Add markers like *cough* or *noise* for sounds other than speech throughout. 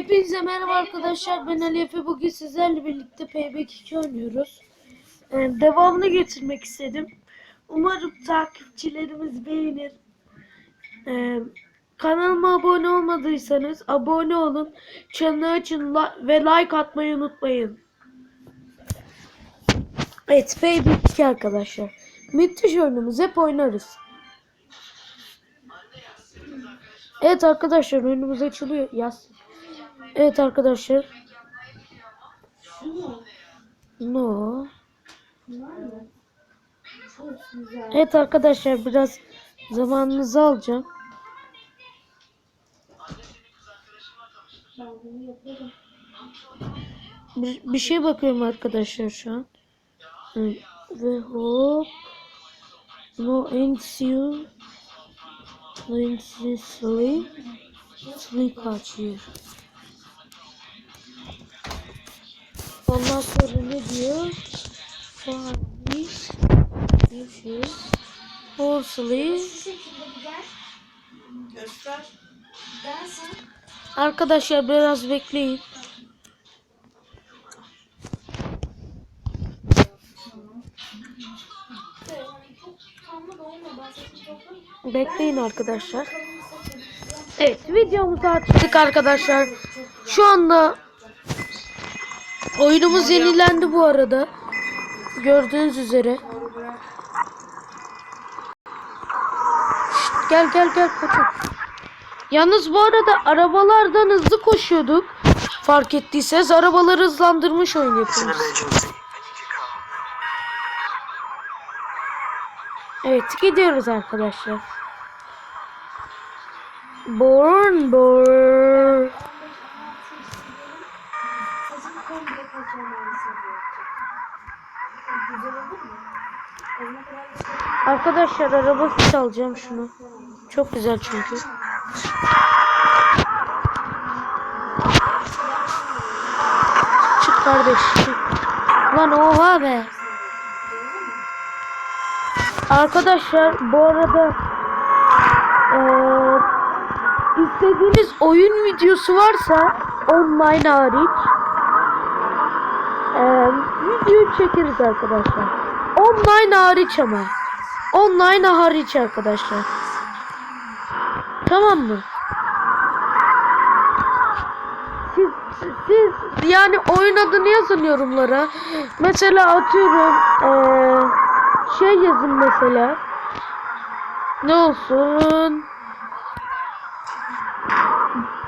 Hepinize merhaba arkadaşlar. Ben Ali Efe. Bugün sizlerle birlikte Payback 2 oynuyoruz. Ee, devamını getirmek istedim. Umarım takipçilerimiz beğenir. Ee, kanalıma abone olmadıysanız abone olun. Çanı açın ve like atmayı unutmayın. Evet Payback 2 arkadaşlar. Müthiş oyunumuz. Hep oynarız. Evet arkadaşlar oyunumuz açılıyor. Yaz. Evet arkadaşlar. No. Evet arkadaşlar biraz zamanınızı alacağım. Bir, bir şey bakıyorum arkadaşlar şu an. Ve hop. No ends you. No ends sleep. Sleep kaçıyor. Ondan sonra ne diyor? Bir şey. Horsley. Arkadaşlar biraz bekleyin. Bekleyin arkadaşlar. Evet videomuzu açtık arkadaşlar. Şu anda oyunumuz yenilendi bu arada. Gördüğünüz üzere. Şşt, gel gel gel koçum. Yalnız bu arada arabalardan hızlı koşuyorduk. Fark ettiyseniz arabaları hızlandırmış oyun yapıyoruz. Evet gidiyoruz arkadaşlar. Born born. Arkadaşlar arabası çalacağım şunu. Çok güzel çünkü. Çık kardeş. Lan oha be. Arkadaşlar bu arada eee istediğiniz oyun videosu varsa online hariç video çekeriz arkadaşlar. Online hariç ama. Online hariç arkadaşlar. Tamam mı? Siz, siz yani oyun adını yazın yorumlara. Mesela atıyorum eee, şey yazın mesela. Ne olsun?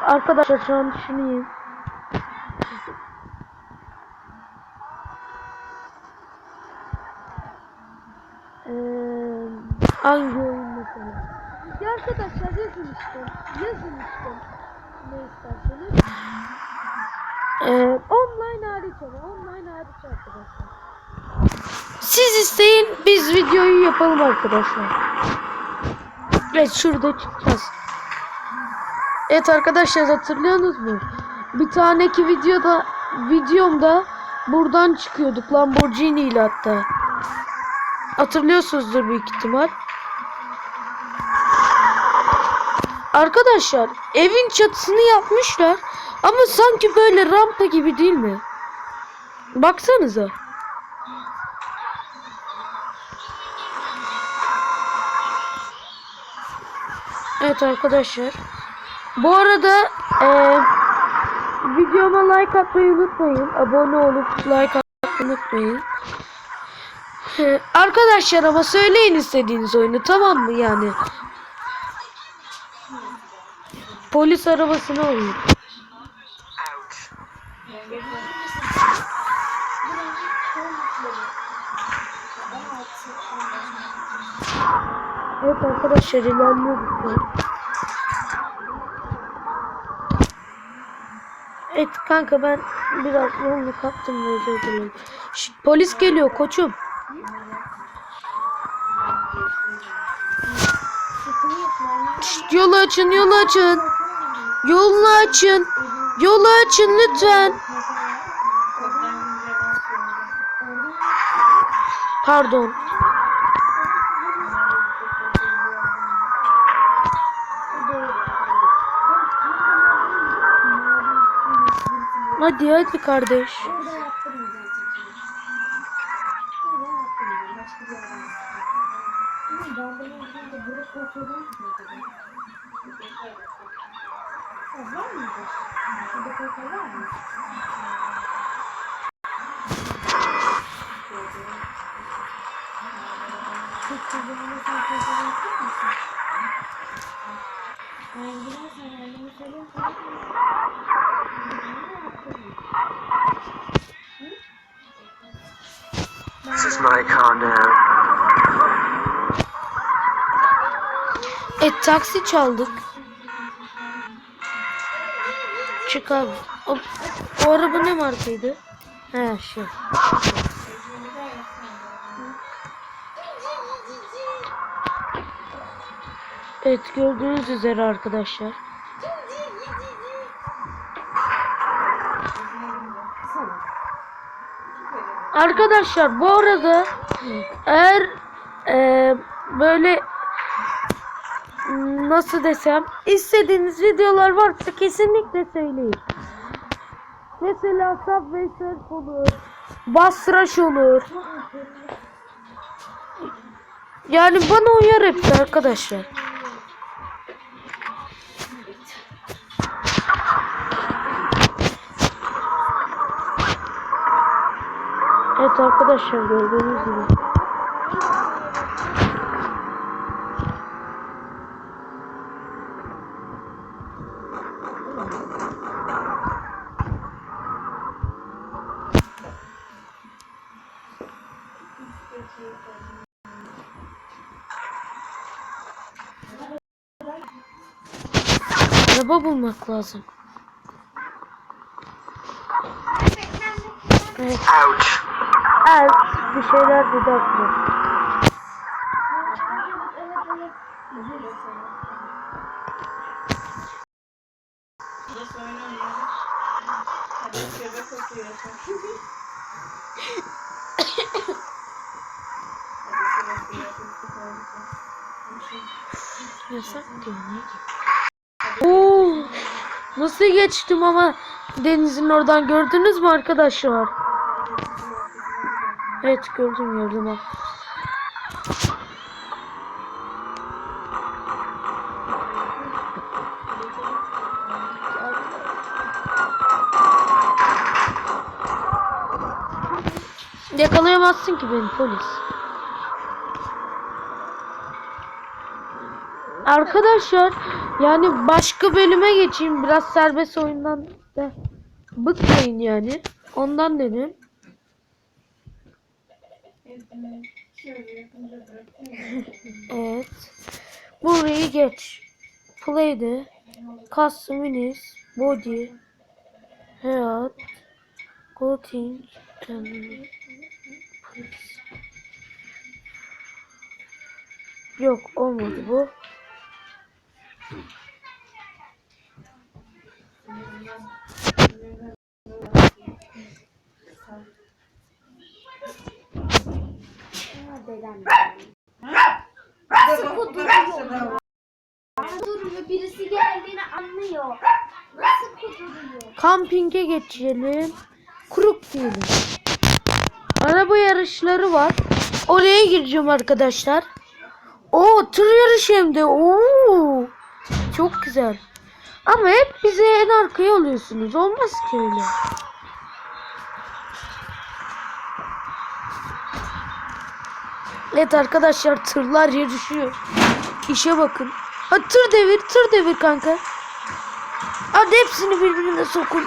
Arkadaşlar şu an düşüneyim. Hangi oyun mesela? Ya arkadaşlar yazın işte. Yazın işte. Ne isterseniz. Ee, online hariç ama online hariç arkadaşlar. Siz isteyin biz videoyu yapalım arkadaşlar. Evet şurada çıkacağız. Evet arkadaşlar hatırlıyorsunuz mu? Bir taneki videoda videomda buradan çıkıyorduk Lamborghini ile hatta. Hatırlıyorsunuzdur büyük ihtimal. Arkadaşlar evin çatısını yapmışlar ama sanki böyle rampa gibi değil mi? Baksanıza. Evet arkadaşlar. Bu arada eee videoma like atmayı unutmayın. Abone olup like atmayı unutmayın. Arkadaşlar ama söyleyin istediğiniz oyunu tamam mı yani? Polis arabasına oyun. Evet arkadaşlar ilerliyoruz. Evet kanka ben biraz yolunu kaptım özür polis geliyor koçum. Şşt, yolu açın yolu açın. Yolunu açın. Yolu açın lütfen. Pardon. Hadi hadi kardeş. This is my car now. E taksi çaldık. Çık abi. O, o araba ne markaydı? He şey. Evet gördüğünüz üzere arkadaşlar. Arkadaşlar bu arada eğer e, böyle nasıl desem istediğiniz videolar varsa kesinlikle söyleyin. Mesela Subway Surf olur. Basraş olur. Yani bana uyar hepsi arkadaşlar. Arkadaşlar gördüğünüz gibi. Araba bulmak lazım. Evet. Ouch. Bir şeyler dedi aklıma. Yasak diyor ne? Oo, nasıl geçtim ama denizin oradan gördünüz mü arkadaşlar? Evet gördüm gördüm ha. Yakalayamazsın ki beni polis. Arkadaşlar yani başka bölüme geçeyim biraz serbest oyundan da bıkmayın yani. Ondan dedim. *laughs* evet. Burayı geç. Play'de Custominis Body Hayat Clothing and Yok olmadı bu. Dedem. Nasıl kuduruyor? Kuduruyor. Birisi geldiğini anlıyor. Nasıl kuduruyor? Kampinge geçelim. Kuruk diyelim. Araba yarışları var. Oraya gireceğim arkadaşlar. Oo tır yarışı hem de. Oo. Çok güzel. Ama hep bize en arkaya alıyorsunuz. Olmaz ki öyle. Evet arkadaşlar tırlar yarışıyor. İşe bakın. Ha tır devir, tır devir kanka. Hadi hepsini birbirine sokun.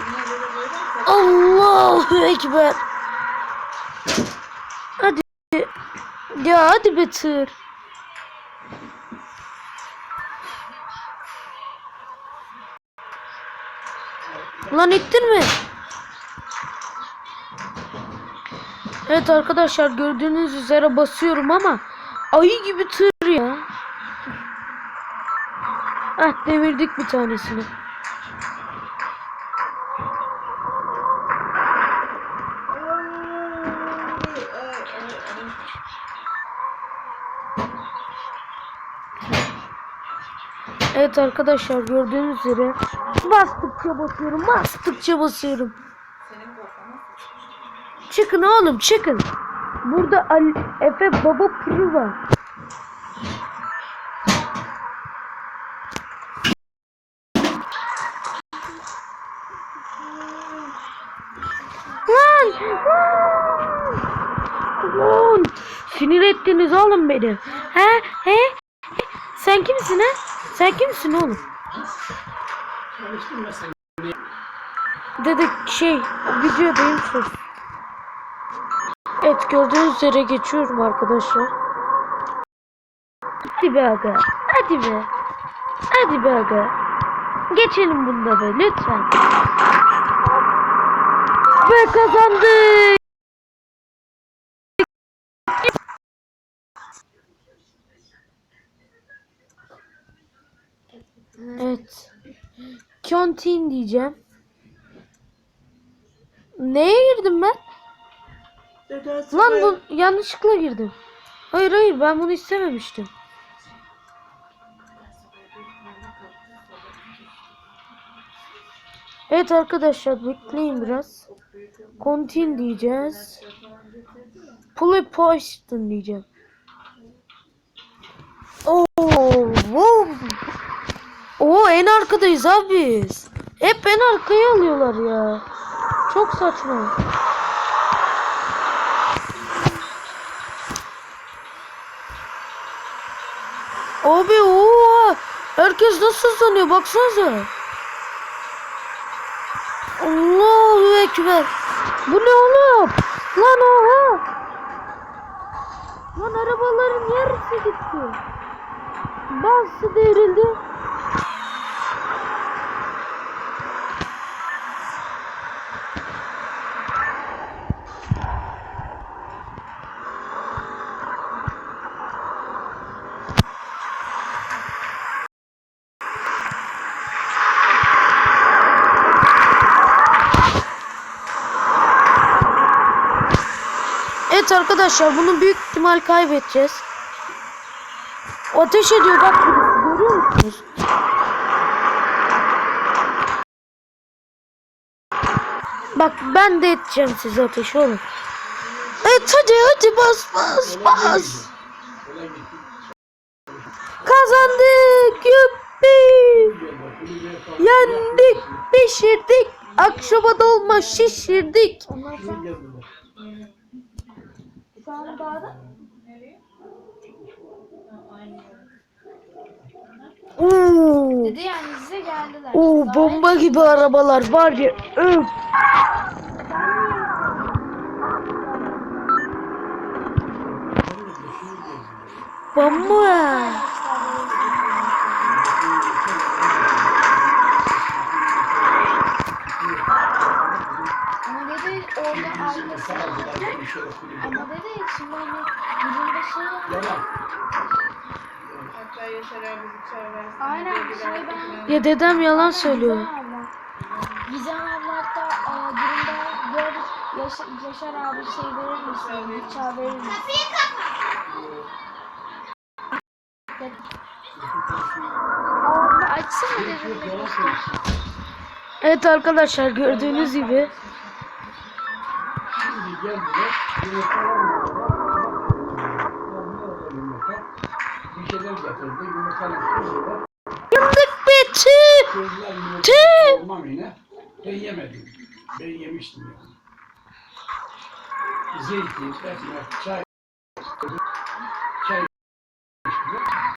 Allahu Ekber. Hadi. Ya hadi be tır. Lan ittin mi? Evet arkadaşlar gördüğünüz üzere basıyorum ama ayı gibi tır ya. Ah devirdik bir tanesini. Evet arkadaşlar gördüğünüz üzere bastıkça basıyorum bastıkça basıyorum. Çıkın oğlum çıkın. Burada Ali, Efe Baba Pırı var. Lan! Lan! Sinir ettiniz oğlum beni. He? He? Sen kimsin he? Sen kimsin oğlum? Dedik şey videodayım sus. Evet gördüğünüz üzere geçiyorum arkadaşlar. Hadi be aga. Hadi be. Hadi be aga. Geçelim bunda be lütfen. Ve kazandık. Evet. Kontin diyeceğim. Neye girdim ben? Lan bu yanlışlıkla girdim. Hayır hayır ben bunu istememiştim. Evet arkadaşlar bekleyin biraz. Continue diyeceğiz. Play Poison diyeceğim. Oo, wow. Oo en arkadayız abi biz. Hep en arkaya alıyorlar ya. Çok saçma. Abi oha. Herkes nasıl hızlanıyor baksanıza. Allahu Ekber. Bu ne oğlum? Lan oha. Lan arabaların yarısı gitti. Bazısı devrildi. Evet arkadaşlar bunu büyük ihtimal kaybedeceğiz. Ateş ediyor bak görüyor musunuz? Bak ben de edeceğim size ateş oğlum. Evet hadi hadi bas bas bas. Kazandık yuppi. Yendik pişirdik. Akşama dolma şişirdik. Şu an dağda Oo. dedi yani size geldiler. Oo bomba gibi arabalar var ya. Öf. Bomba. Dedi orada arkası Ama dedi şimdi hani birinde şey. Aynen şey ben. Ya dedem yalan söylüyor. Gizem abla. Hatta e, durumda gördük. Yaşar, Yaşar abi şey verir misin? Bıçağı verir misin? Abla açsana dedim. Evet arkadaşlar gördüğünüz gibi. Şimdi geldiler, yumurta almıyorlar. Bir şeyler getirdi, yumurtanın üstüne Yandık be tüh. Tüh. olmam yine. Ben yemedim. Ben yemiştim yani. Zeytin, ekmek, çay.